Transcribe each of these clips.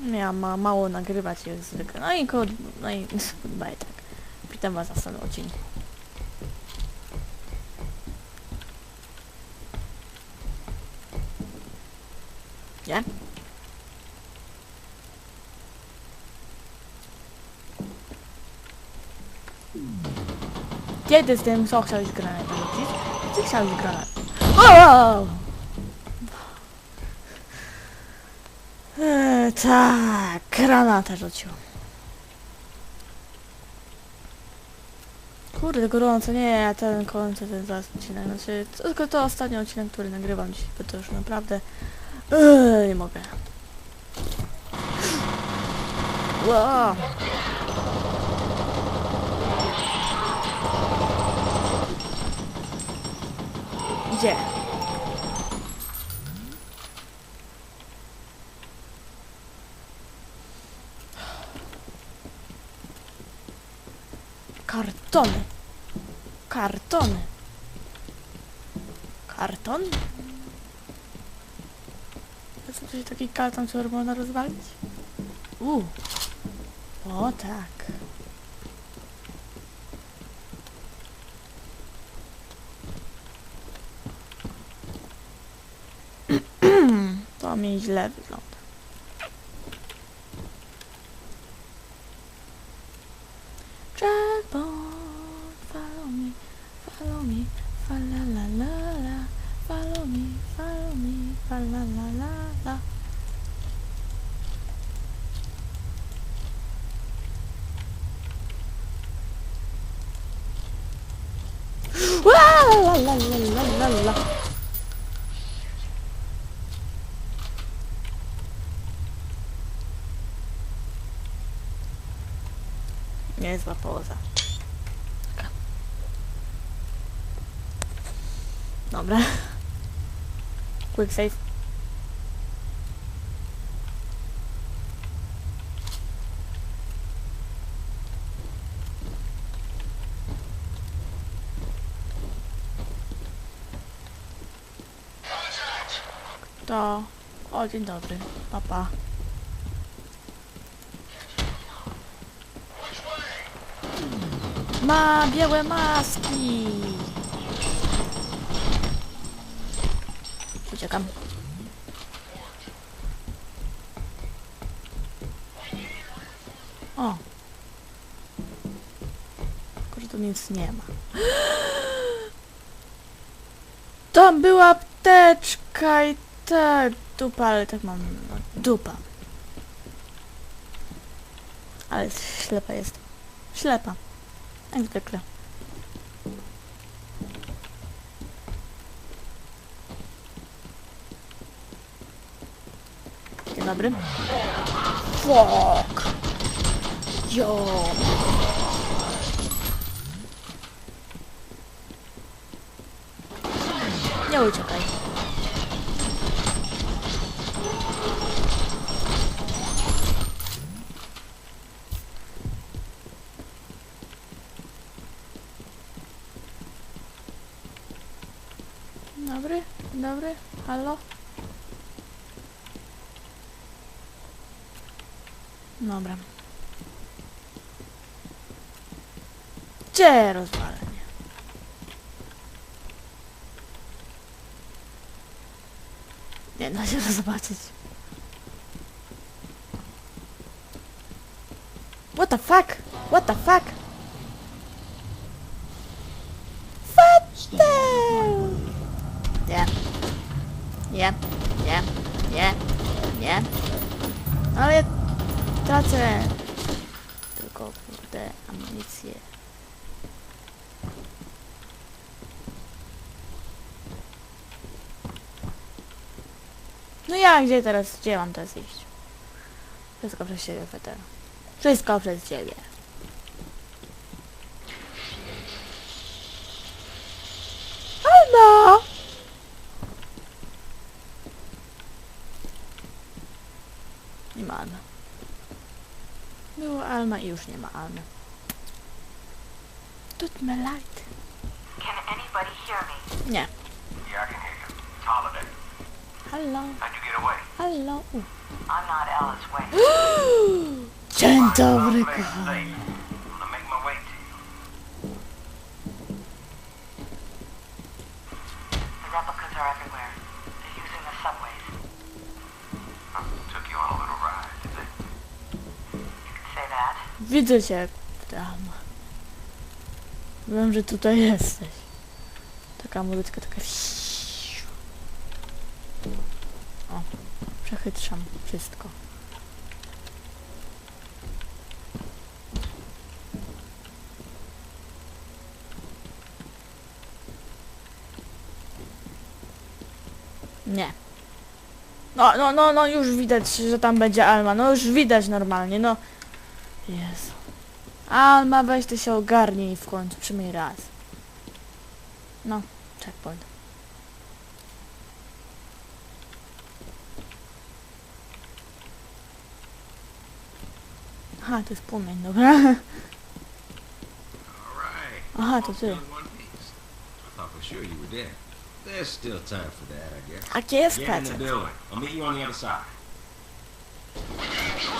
Miałam ma, mało nagrywać jak zwykle. No i kod... No i goodbye, tak. Witam was w następnym odcinku. Nie? Kiedy z tym co chciałeś granat rzucić? Ty chciałeś granat. O! Tak, granata rzucił. Kurde, gorąco, nie, ten kończę ten zaraz odcinek, znaczy, tylko to ostatni odcinek, który nagrywam dzisiaj, bo to już naprawdę, eee, nie mogę. Gdzie? Kartony. Kartony. Karton? To jest coś taki karton, który można rozwalić? U. O tak. to mi źle wygląda. Dragon, follow me, follow me, fa la la la follow me, follow me, fa la la. La la la la la la la. Niezła poza. Dobra. Quick save. To... O, dzień dobry. Papa. Ma białe maski! Uciekam. O! Tylko, tu nic nie ma. Tam była apteczka i tak dupa, ale tak mam no, dupa. Ale ślepa jest. Ślepa. Jak zwykle. Dzień dobry. Fuck! Jo! Nie uciekaj. Dobry, dobry, halo? Dobra. Gdzie rozwalenie? Nie da się to zobaczyć. What the fuck? What the fuck? What the... Nie. Nie. Nie. Nie. Nie. Tracę tylko kurde amunicję. No ja gdzie teraz, gdzie mam teraz iść? Wszystko przez ciebie, Peter. Wszystko przez ciebie. Alma! Nie ma Almy. Było Alma i już nie ma Almy. Tut me light. Can anybody hear me? Nie. Yeah, I can hear you. Widzę cię tam. Wiem, że tutaj jesteś. Taka muzyczka, taka... O, przechytrzam wszystko. Nie. No, no, no, no, już widać, że tam będzie Alma. No już widać normalnie, no. Jezu. Alma, weź ty się ogarnij w końcu, przynajmniej raz. No, checkpoint. Aha, to jest płomień, dobra. Aha, to ty. A gdzie jest Get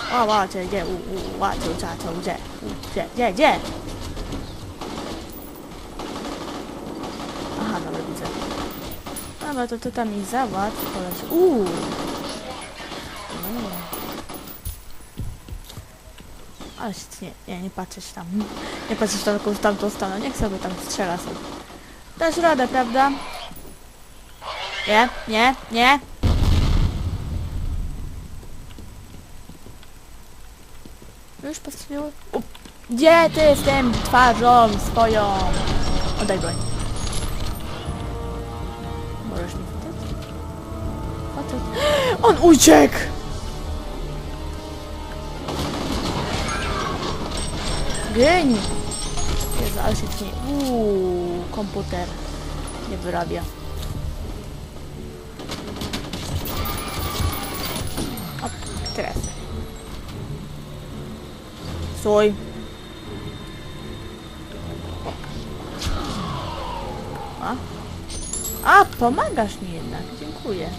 other side. O, łacie, gdzie, u, u, łacie, czacio, gdzie, u, gdzie, gdzie, gdzie? Aha, dobra, widzę. Dobra, to ty tam i załatw, koleś. Uuu. Ale się nie, nie, nie patrzeć tam. Nie patrzeć tam w tamtą stronę. Niech sobie tam strzela sobie. Dasz radę, prawda? Nie, nie, nie. Postrzeliły? U, Gdzie ty z tym twarzą swoją? Oddaj broń. Możesz mi wtedy? On uciekł! Geń! Jezu, ale się tnie. Uuu, komputer nie wyrabia. Stój. A? A, pomagasz mi jednak. Dziękuję.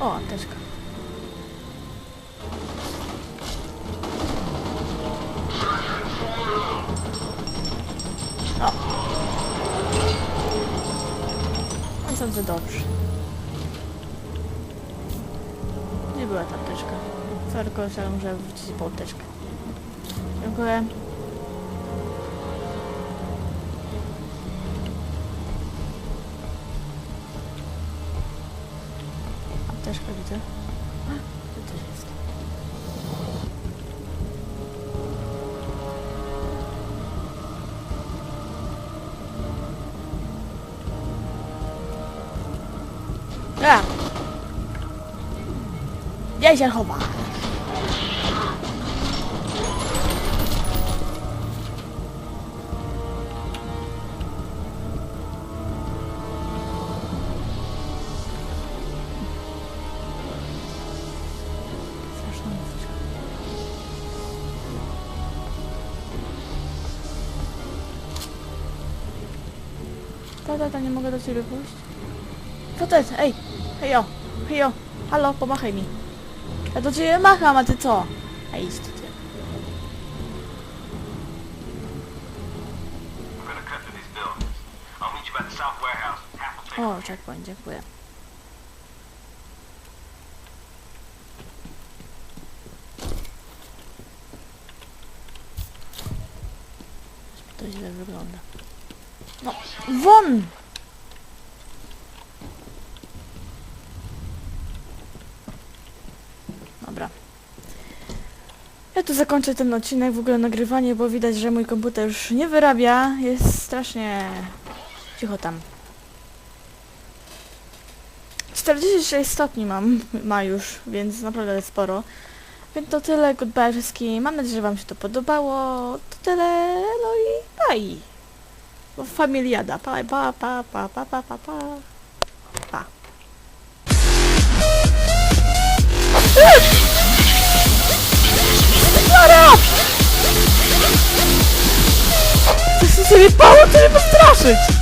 O, apteczka. O. No i sądzę dobrze. Była ta apteczka. Tylko ja muszę wrócić po apteczkę. Dziękuję. Apteczka widzę. A! Gdzie się chowa? Tata, to nie mogę do ciebie pójść? Co to jest? Ej! Hejo! Hejo! Halo, pomachaj mi. Ja do ciebie macham, a ty co? A idź take O, checkpoint, dziękuję. To źle wygląda. No, won! Dobra. Ja tu zakończę ten odcinek, w ogóle nagrywanie, bo widać, że mój komputer już nie wyrabia. Jest strasznie... Cicho tam. 46 stopni mam, ma już, więc naprawdę sporo. Więc to tyle, goodbye wszystkim. Mam nadzieję, że wam się to podobało. To tyle, no i bye. Bo familiada. Pa, pa, pa, pa, pa, pa, pa, pa. Pa. To się sobie pało, to mnie postraszyć!